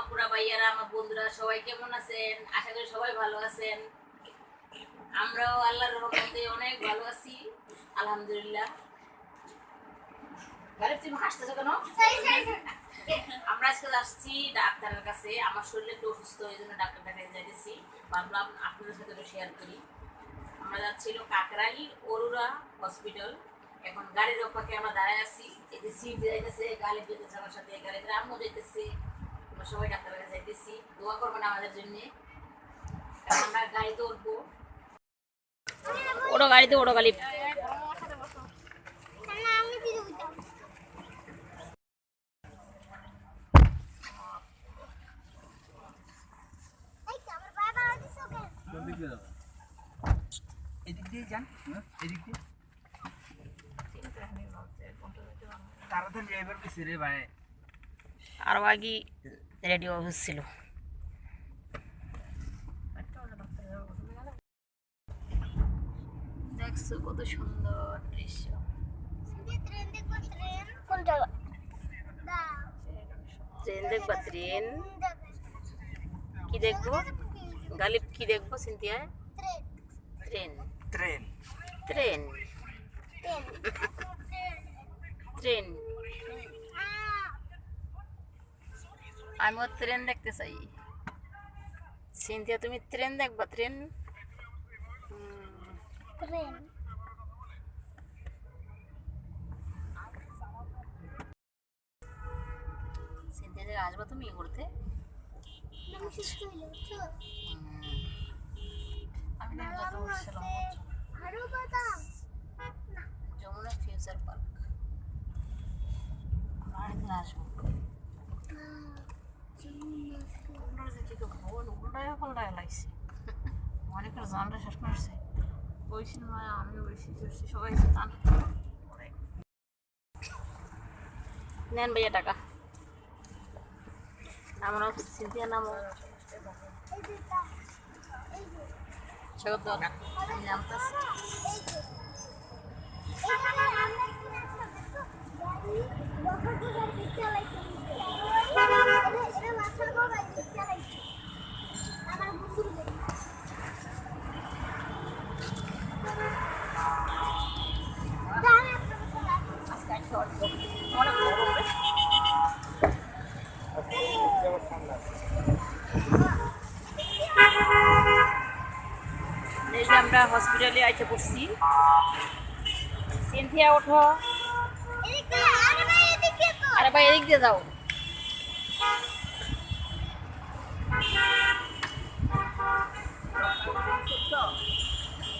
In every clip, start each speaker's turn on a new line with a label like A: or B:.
A: আপুরা ভাইয়ারা আমার বন্ধুরা সবাই কেমন আছেন? আশা করি সবাই ভালো আছেন। আমরাও আল্লাহর রহমতে অনেক ভালো আছি আলহামদুলিল্লাহ। আমরা আজকে আসছি ডাক্তারের কাছে। আমার শরীর একটু অসুস্থ এই জন্য ডাক্তার দেখাতে যাইতেছি। ভাবলাম আপনাদের সাথে একটু শেয়ার করি। আমরা যাচ্ছিল কাকরাইল অরুরা হসপিটাল এখন গাড়ির অপেক্ষায় আমরা দাঁড়ায় আছি। এই যে সিট যাইতেছে গাড়ি যেতেছে আমার সাথে আম্মু যাইতেছে। আমরা সবাই ডাক্তারের কাছে যাইতেছি। দোয়া করবেন আমাদের জন্য। আমরা গাড়িতে উঠবো ওড়ো গাড়িতে ওড়ো গাড়ি
B: এদিক দিয়ে যান হ্যাঁ, এদিক দিয়ে। এবার কিছু রে ভাই।
A: আরও আগে রেডি হচ্ছিল দেখছ কত সুন্দর দৃশ্য। ট্রেন দেখবা ট্রেন। কি দেখব? গালিব কি দেখব Cynthia? Train.
B: Train.
A: Train. Train. আমিও ট্রেন দেখতে চাই। সিনথিয়া তুমি ট্রেন দেখবা? ট্রেন সিনথিয়া থেকে আসবা তুমি উঠছিলাম যমুনা ফিউচার পার্ক। আমরা আসব। অনেকের জানটা শেষ করছে ওই সিনেমায় আমি ওই সবাই জান নেন টাকা নামানো সিনথিয়া নামো নামতেছি আমরা হসপিটালে আইতে পড়ছি সিনথিয়া ওঠো। আরে ভাই এদিক দিয়ে যাও।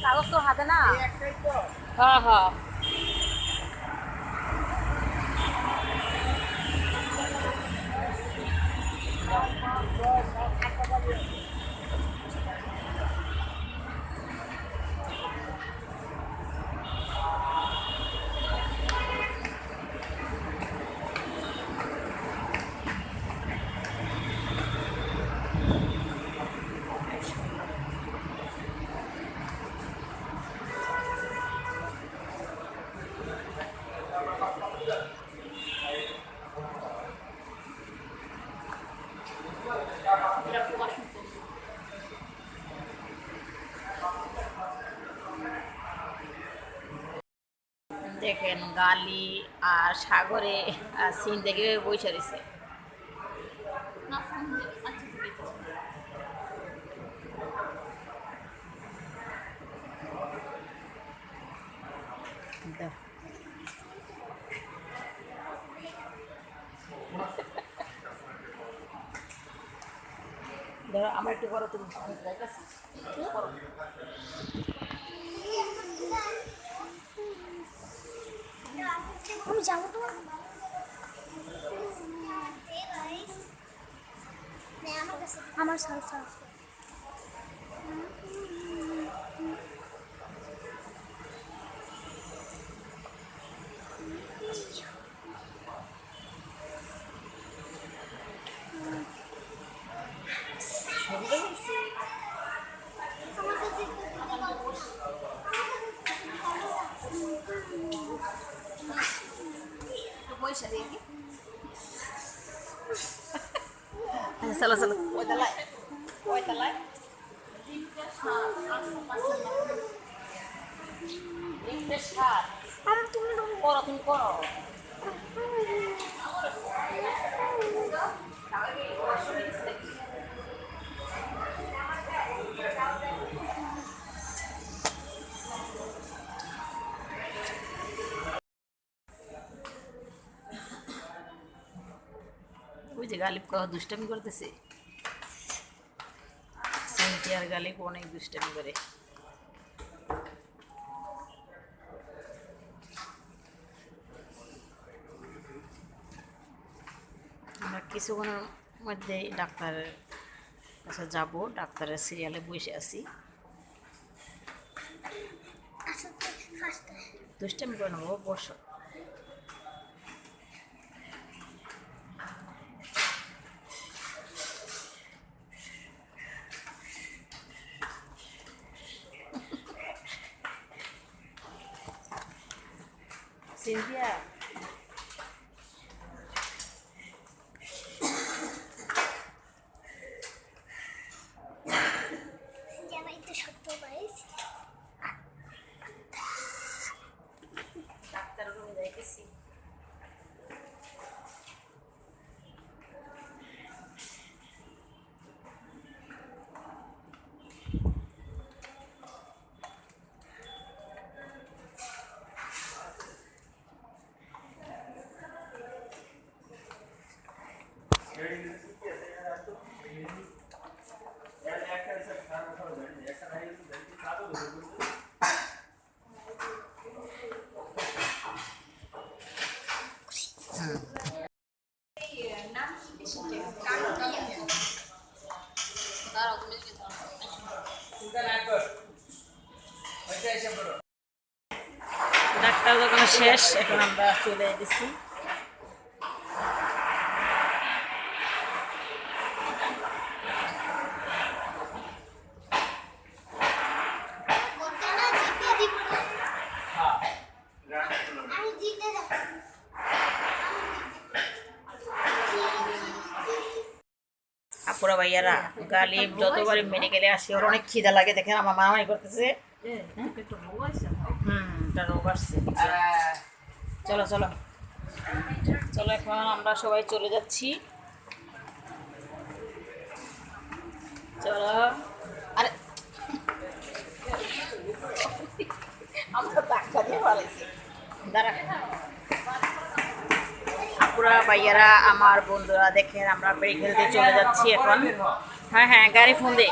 A: কাগজ তো হাতে না। হ্যাঁ হ্যাঁ। দেখেন গালি আর সাগরে সিন দেখে বসে রয়েছে। ধরো আমার একটু করো তুমি। আমি
C: যাব তো। আমার সালসা
A: একটু পয়সা দিয়ে দিই। আচ্ছা চলো চলো
D: ওই তলায় ওই তলায় তিনটে সাত আটশো পাঁচশো তিনটে সাত
C: আমার তুমি
A: ওই যে গালিব কহ দুষ্টামি করতেছে। সিনথিয়ার গালিব অনেক দুষ্টামি করে। আমরা কিছুক্ষণের মধ্যেই ডাক্তারের কাছে যাব ডাক্তারের সিরিয়ালে বসে আছি।
C: আসলে ফার্স্ট
A: দুষ্টামি করে নেব বসো। সিনথিয়া ডাক্তার দোকান শেষ এখন আমরা চলে গেছি
C: করতে না জিপে দিব আমি জিতে যাব
A: আপুরা ভাইয়ারা গালিব যতবারই মেডিকেলে আসি, ওর অনেক খিদা লাগে দেখেন, আমার মামাই করতেছে। চলো চলো। চলো, এখন আমরা সবাই চলে যাচ্ছি। চলো। আরে আমরা দাঁড়া। আপুরা ভাইয়ারা, আমার বন্ধুরা দেখেন, আমরা বেড়ে খেলতে চলে যাচ্ছি এখন। হ্যাঁ হ্যাঁ গাড়ি ফোন দে।